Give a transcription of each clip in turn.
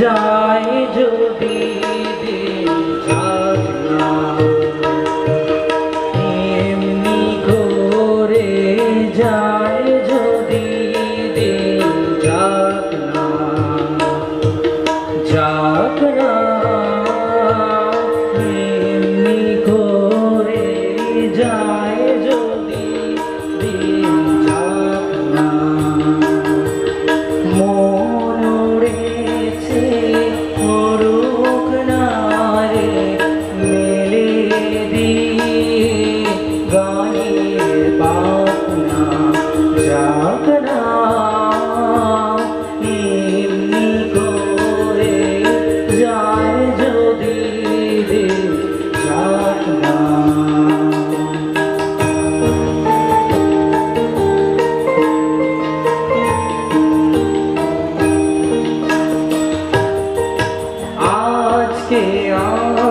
যায় যদি এমনি করে যায় যদি যাক না যাক না। আজকে আর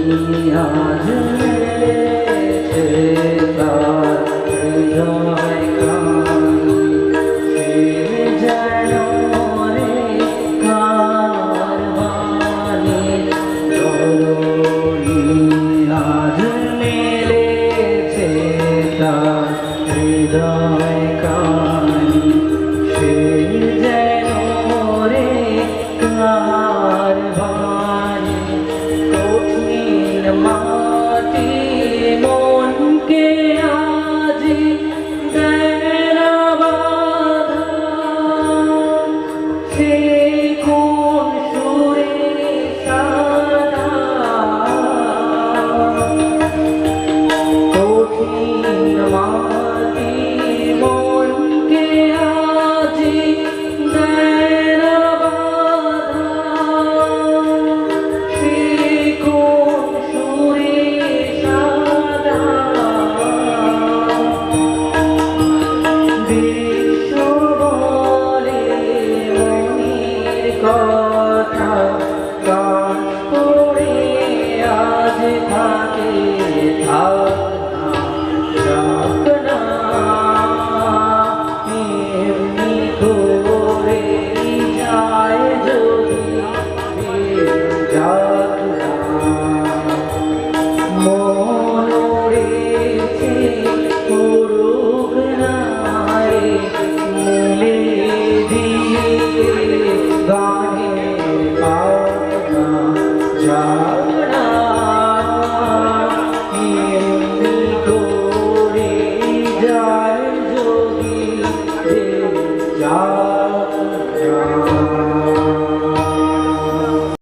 आज see.